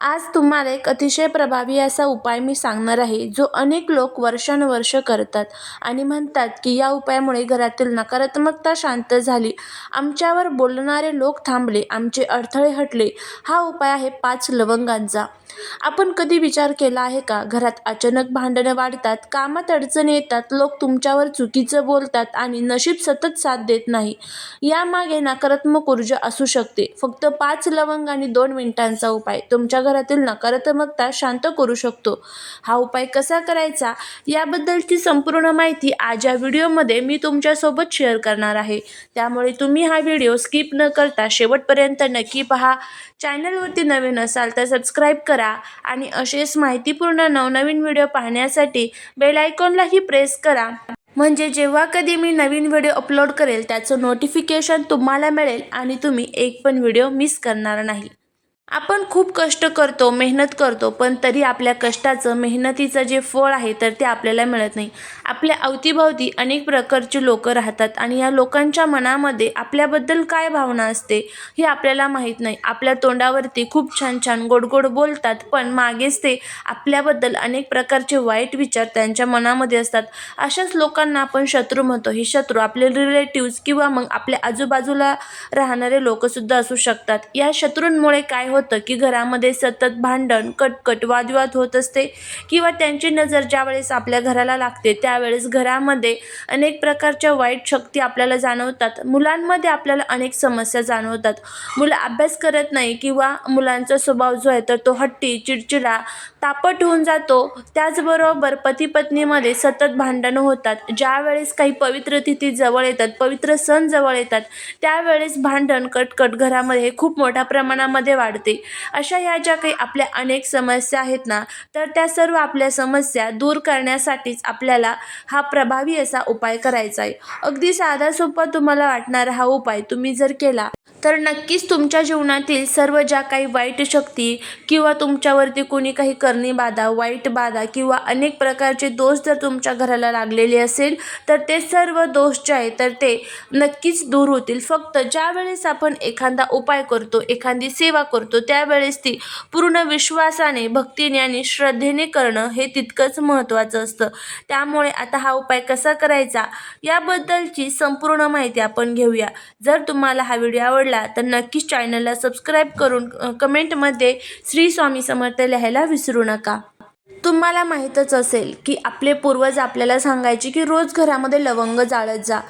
आज तुम्हाला एक अतिशय प्रभावी असा उपाय मी सांगणार आहे जो अनेक लोक वर्षानुवर्ष करतात आणि म्हणतात की या उपायामुळे घरातील नकारात्मकता शांत झाली. आमच्यावर बोलणारे लोक थांबले आमचे अडथळे हटले. हा उपाय आहे पाच लवंगांचा. आपण कधी विचार केला आहे का? घरात अचानक भांडणं वाढतात कामात अडचणी येतात लोक तुमच्यावर चुकीचं बोलतात आणि नशीब सतत साथ देत नाही. यामागे नकारात्मक ऊर्जा असू शकते. फक्त पाच लवंग आणि दोन मिनिटांचा उपाय. तुमच्या घरातील नकारात्मकता शांत करू शकतो. हा उपाय कसा करायचा? याबद्दलची संपूर्ण माहिती आज या व्हिडिओमध्ये मी तुमच्यासोबत शेअर करणार आहे. त्यामुळे तुम्ही हा व्हिडिओ स्किप न करता शेवटपर्यंत नक्की पहा. चॅनलवरती नवीन असाल तर सबस्क्राईब करा आणि असेच माहितीपूर्ण नवनवीन व्हिडिओ पाहण्यासाठी बेल आयकॉनलाही प्रेस करा. म्हणजे जेव्हा कधी मी नवीन व्हिडिओ अपलोड करेल त्याचं नोटिफिकेशन तुम्हाला मिळेल आणि तुम्ही एक पण व्हिडिओ मिस करणार नाही. आपण खूप कष्ट करतो मेहनत करतो पण तरी आपल्या कष्टाचं मेहनतीचं जे फळ आहे तर ते आपल्याला मिळत नाही. आपल्या अवतीभवती अनेक प्रकारची लोकं राहतात आणि या लोकांच्या मनामध्ये आपल्याबद्दल काय भावना असते हे आपल्याला माहीत नाही. आपल्या तोंडावरती खूप छान छान गोड गोड बोलतात पण मागेच ते आपल्याबद्दल अनेक प्रकारचे वाईट विचार त्यांच्या मनामध्ये असतात. अशाच लोकांना आपण शत्रू म्हणतो. हे शत्रू आपले रिलेटिव्ज किंवा मग आपल्या आजूबाजूला राहणारे लोकंसुद्धा असू शकतात. या शत्रूंमुळे काय होतं की घरामध्ये सतत भांडण कटकट वादविवाद होत असते किंवा त्यांची नजर ज्यावेळेस आपल्या घराला लागते त्यावेळेस घरामध्ये अनेक प्रकारच्या वाईट शक्ती आपल्याला जाणवतात. मुलांमध्ये आपल्याला अनेक समस्या जाणवतात. मुलं अभ्यास करत नाही किंवा मुलांचा स्वभाव जो आहे तर तो हट्टी चिडचिडा तापट होऊन जातो त्याचबरोबर पती पत्नीमध्ये सतत भांडणं होतात. ज्यावेळेस काही पवित्र तिथी जवळ येतात पवित्र सण जवळ येतात त्यावेळेस भांडण कटकट घरामध्ये हे खूप मोठ्या प्रमाणामध्ये वाढते. अशा ह्या ज्या काही आपल्या अनेक समस्या आहेत ना तर त्या सर्व आपल्या समस्या दूर करण्यासाठीच आपल्याला हा प्रभावी असा उपाय करायचा आहे. अगदी साधा सोपा तुम्हाला वाटणारा हा उपाय तुम्ही जर केला तर नक्कीच तुमच्या जीवनातील सर्व ज्या काही वाईट शक्ती किंवा तुमच्यावरती कोणी काही कर बाधा वाईट बाधा किंवा अनेक प्रकारचे दोष जर तुमच्या घराला लागलेले असेल तर ते सर्व दोष जे आहे तर ते नक्कीच दूर होतील. फक्त ज्यावेळेस आपण एखादा उपाय करतो एखादी सेवा करतो त्यावेळेस ती पूर्ण विश्वासाने भक्तीने आणि श्रद्धेने करणं हे तितकंच महत्त्वाचं असतं. त्यामुळे आता हा उपाय कसा करायचा याबद्दलची संपूर्ण माहिती आपण घेऊया. जर तुम्हाला हा व्हिडिओ आवडला तर नक्कीच चॅनलला सबस्क्राईब करून कमेंटमध्ये श्री स्वामी समर्थ लिहायला विसरू नका. तुम्हाला माहीतच असेल की आपले पूर्वज आपल्याला सांगायचे की रोज घरामध्ये लवंग जाळत जा.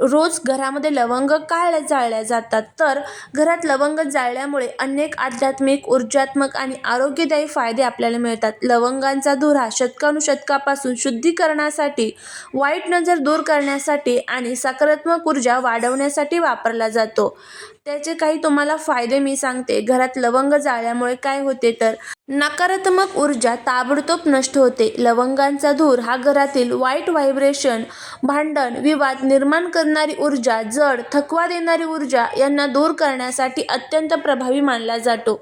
रोज घरामध्ये लवंग काळ जाळल्या जातात? तर घरात लवंग जाळल्यामुळे अनेक आध्यात्मिक ऊर्जात्मक आणि आरोग्यदायी फायदे आपल्याला मिळतात. लवंगांचा धुरा शतकानुशतकापासून शुद्धीकरणासाठी वाईट नजर दूर करण्यासाठी आणि सकारात्मक ऊर्जा वाढवण्यासाठी वापरला जातो. त्याचे काही तुम्हाला फायदे मी सांगते. घरात लवंग जाळल्यामुळे काय होते तर नकारात्मक ऊर्जा ताबडतोब नष्ट होते. लवंगांचा धूर हा घरातील वाईट व्हायब्रेशन भांडण विवाद निर्माण करणारी ऊर्जा जड थकवा देणारी ऊर्जा यांना दूर करण्यासाठी अत्यंत प्रभावी मानला जातो.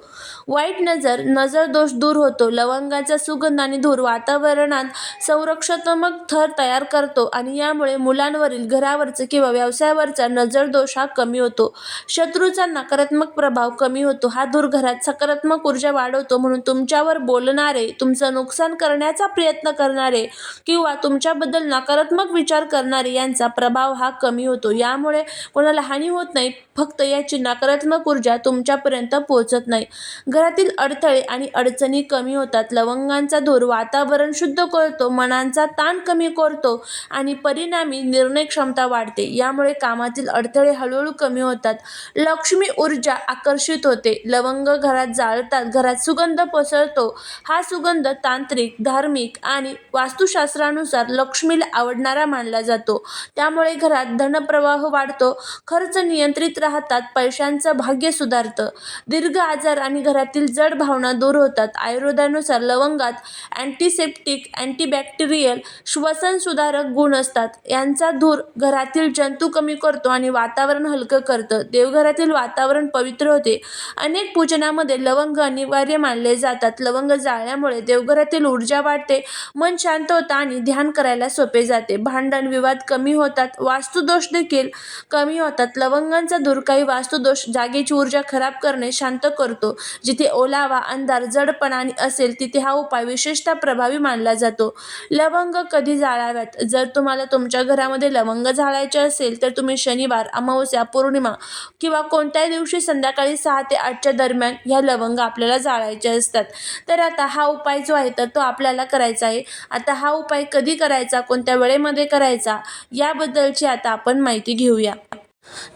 वाईट नजर नजर दोष दूर होतो. लवंगाचा सुगंध आणि धूर वातावरणात संरक्षणात्मक थर तयार करतो आणि यामुळे मुलांवरील घरावरचं किंवा व्यवसायावरचा नजर दोष हा कमी होतो. शत्रूचा नकारात्मक प्रभाव कमी होतो. हा धूर घरात सकारात्मक ऊर्जा वाढवतो म्हणून तुमच्यावर बोलणारे तुमचं नुकसान नुकसान करण्याचा प्रयत्न करणारे किंवा तुमच्याबद्दल नकारात्मक विचार करणारे यांचा प्रभाव हा कमी होतो. यामुळे कोणाला हानी होत नाही फक्त याची नकारात्मक ऊर्जा तुमच्यापर्यंत पोहोचत नाही. घरातील अडथळे आणि अडचणी कमी होतात. लवंगांचा धूर वातावरण शुद्ध करतो मनांचा ताण कमी करतो आणि परिणामी निर्णय क्षमता वाढते. यामुळे कामातील अडथळे हळूहळू कमी होतात. लक्ष्मी ऊर्जा आकर्षित होते. लवंग घरात जाळतात घरात सुगंध पसरतो. हा सुगंध ताण तांत्रिक धार्मिक आणि वास्तुशास्त्रानुसार लक्ष्मीला आवडणारा मानला जातो. त्यामुळे घरात धनप्रवाह वाढतो खर्च नियंत्रित राहतात पैशांचं भाग्य सुधारतं. दीर्घ आजार आणि घरातील जड भावना दूर होतात. आयुर्वेदानुसार लवंगात अँटीसेप्टिक अँटीबॅक्टेरियल श्वसन सुधारक गुण असतात. यांचा धूर घरातील जंतू कमी करतो आणि वातावरण हलकं करतं. देवघरातील वातावरण पवित्र होते. अनेक पूजनामध्ये लवंग अनिवार्य मानले जातात. लवंग जाळल्यामुळे देवघरातील ऊर्जा वाढते मन शांत होतं आणि ध्यान करायला सोपे जाते. भांडण विवाद कमी होतात वास्तुदोष देखील कमी होतात. लवंगांचा दूर काही वास्तुदोष जागेची ऊर्जा खराब करणे शांत करतो. जिथे ओलावा अंधार जडपणा असेल तिथे हा उपाय विशेषतः प्रभावी मानला जातो. लवंग कधी जाळाव्यात? जर तुम्हाला तुमच्या घरामध्ये लवंग जाळायचे असेल तर तुम्ही शनिवार अमावस्या पौर्णिमा किंवा कोणत्याही दिवशी संध्याकाळी सहा ते आठच्या दरम्यान ह्या लवंग आपल्याला जाळायचे असतात. तर आता हा उपाय जो आहे तर तो आपल्याला करायचा आहे. आता हा उपाय कधी करायचा? कोणत्या वेळेमध्ये करायचा? याबद्दलची आता आपण माहिती घेऊया.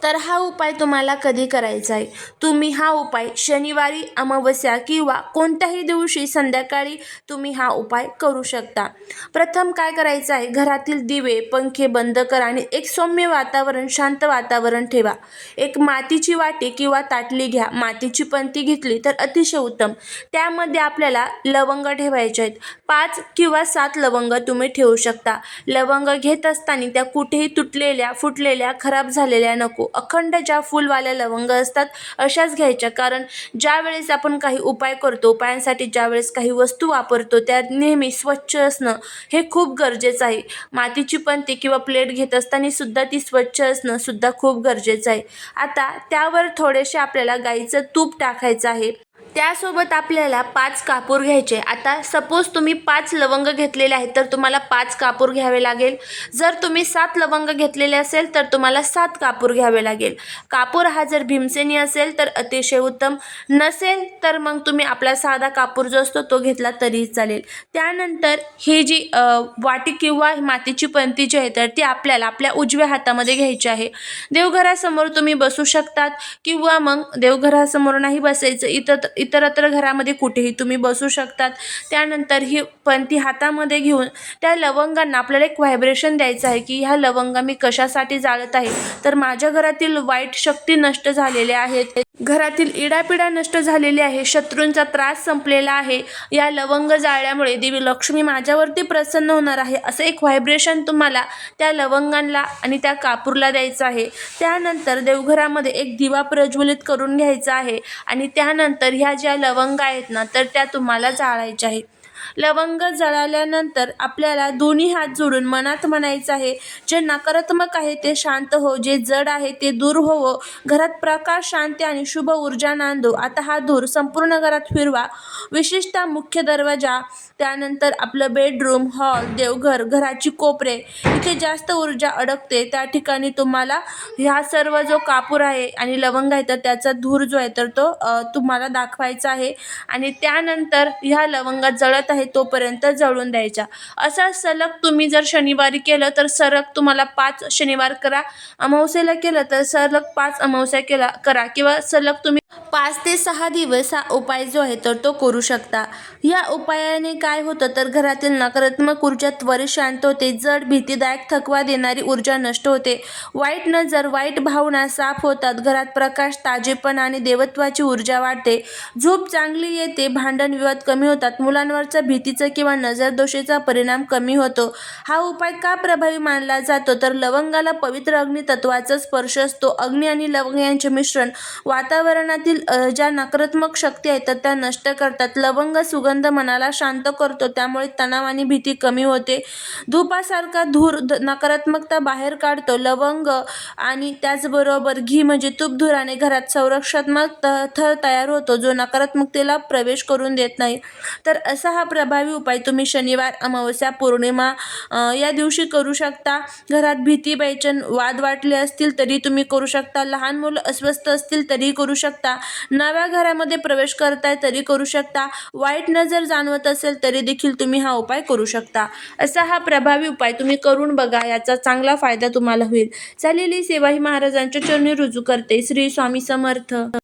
तर हा उपाय तुम्हाला कधी करायचा आहे? तुम्ही हा उपाय शनिवारी अमावस्या किंवा कोणत्याही दिवशी संध्याकाळी तुम्ही हा उपाय करू शकता. प्रथम काय करायचं आहे? घरातील दिवे पंखे बंद करा आणि एक सौम्य वातावरण शांत वातावरण ठेवा. एक मातीची वाटी किंवा ताटली घ्या. मातीची पंती घेतली तर अतिशय उत्तम. त्यामध्ये आपल्याला लवंग ठेवायचे आहेत. पाच किंवा सात लवंग तुम्ही ठेवू शकता. लवंग घेत असताना त्या कुठेही तुटलेल्या फुटलेल्या खराब झालेल्या नको. अखंड ज्या फुलवाल्या लवंग असतात अशाच घ्यायच्या. कारण ज्या वेळेस आपण काही उपाय करतो उपायांसाठी ज्या वेळेस काही वस्तू वापरतो त्या नेहमी स्वच्छ असणं हे खूप गरजेचं आहे. मातीची पंती किंवा प्लेट घेत असताना सुद्धा ती स्वच्छ असणं सुद्धा खूप गरजेचं आहे. आता त्यावर थोडेसे आपल्याला गाईचं तूप टाकायचं आहे. त्यासोबत आपल्याला पाच कापूर घ्यायचे. आता सपोज तुम्ही पाच लवंग घेतलेले आहेत तर तुम्हाला पाच कापूर घ्यावे लागेल. जर तुम्ही सात लवंग घेतलेले असेल तर तुम्हाला सात कापूर घ्यावे लागेल. कापूर हा जर भीमसेनी असेल तर अतिशय उत्तम. नसेल तर मग तुम्ही आपला साधा कापूर जो असतो तो घेतला तरी चालेल. त्यानंतर ही जी वाटी किंवा मातीची पंती जी आहे तर ती आपल्याला आपल्या उजव्या हातामध्ये घ्यायची आहे. देवघरासमोर तुम्ही बसू शकतात किंवा मग देवघरासमोर नाही बसायचं. इथं इतरत्र घरामध्ये कुठेही तुम्ही बसू शकतात. त्यानंतर ही पण ती हातामध्ये घेऊन त्या लवंगांना आपल्याला एक व्हायब्रेशन द्यायचं आहे की ह्या लवंगा मी कशासाठी जाळत आहे? तर माझ्या घरातील वाईट शक्ती नष्ट झालेल्या आहेत. घरातील इडापिडा नष्ट झालेली आहे शत्रूंचा त्रास संपलेला आहे. या लवंग जाळल्यामुळे देवी लक्ष्मी माझ्यावरती प्रसन्न होणार आहे असं एक व्हायब्रेशन तुम्हाला त्या लवंगांना आणि त्या कापूरला द्यायचं आहे. त्यानंतर देवघरामध्ये एक दिवा प्रज्वलित करून घ्यायचा आहे आणि त्यानंतर ह्या ज्या लवंग आहेत ना तर त्या तुम्हाला जाळायच्या आहेत. लवंग जळाल्यानंतर आपल्याला दोन्ही हात जोडून मनात म्हणायचं आहे जे नकारात्मक आहे ते शांत हो जे जड आहे ते दूर होवो. घरात प्रकाश शांती आणि शुभ ऊर्जा नांदो. आता हा धूर संपूर्ण घरात फिरवा. विशेषतः मुख्य दरवाजा त्यानंतर आपलं बेडरूम हॉल देवघर घराची कोपरे. इथे जास्त ऊर्जा अडकते. त्या ठिकाणी तुम्हाला ह्या सर्व जो कापूर आहे आणि लवंग आहे तर त्याचा धूर जो आहे तर तो तुम्हाला दाखवायचा आहे. आणि त्यानंतर ह्या लवंगात जळत आहे तोपर्यंत जळून द्यायच्या. असा सलग तुम्ही जर शनिवारी केलं तर सलग तुम्हाला पाच शनिवार करा. अमावस्येला केलं तर सलग पाच अमावस्या केला करा किंवा सलग तुम्ही पाच ते सहा दिवस हा उपाय जो आहे तर तो करू शकता. या उपायाने काय होतं तर घरातील नकारात्मक ऊर्जा त्वरित शांत होते जड भीतीदायक थकवा देणारी ऊर्जा नष्ट होते. वाईट नजर वाईट भावना साफ होतात घरात प्रकाश ताजेपण आणि देवत्वाची ऊर्जा वाढते. झोप चांगली येते भांडण विवाद कमी होतात मुलांवरचा भीतीचा किंवा नजरदोषीचा परिणाम कमी होतो. हा उपाय का प्रभावी मानला जातो? तर लवंगाला पवित्र अग्नी तत्वाचा स्पर्श असतो. अग्नी आणि लवंग यांचे मिश्रण वातावरणातील ज्या नकारात्मक शक्ती आहेत तर त्या नष्ट करतात. लवंग सुगंध मनाला शांत करतो. त्यामुळे तणाव आणि भीती कमी होते. धूपासारखा धूर नकारात्मकता बाहेर काढतो. लवंग आणि त्याचबरोबर घी म्हणजे तुपधुराने घरात संरक्षात्मक त- थर तयार होतो जो नकारात्मकतेला प्रवेश करून देत नाही. तर असा हा प्रभावी उपाय तुम्ही शनिवार अमावस्या पौर्णिमा या दिवशी करू शकता. घरात भीती बैचन वाद वाटले असतील तरी तुम्ही करू शकता. लहान मुलं अस्वस्थ असतील तरी करू शकता. नव्या घरामध्ये प्रवेश करताय तरी करू शकता. वाईट नजर जाणवत असेल तरी देखील तुम्ही हा उपाय करू शकता. असा हा प्रभावी उपाय तुम्ही करून बघा. याचा चांगला फायदा तुम्हाला होईल. झालेली सेवा ही महाराजांच्या चरणी रुजू करते. श्री स्वामी समर्थ.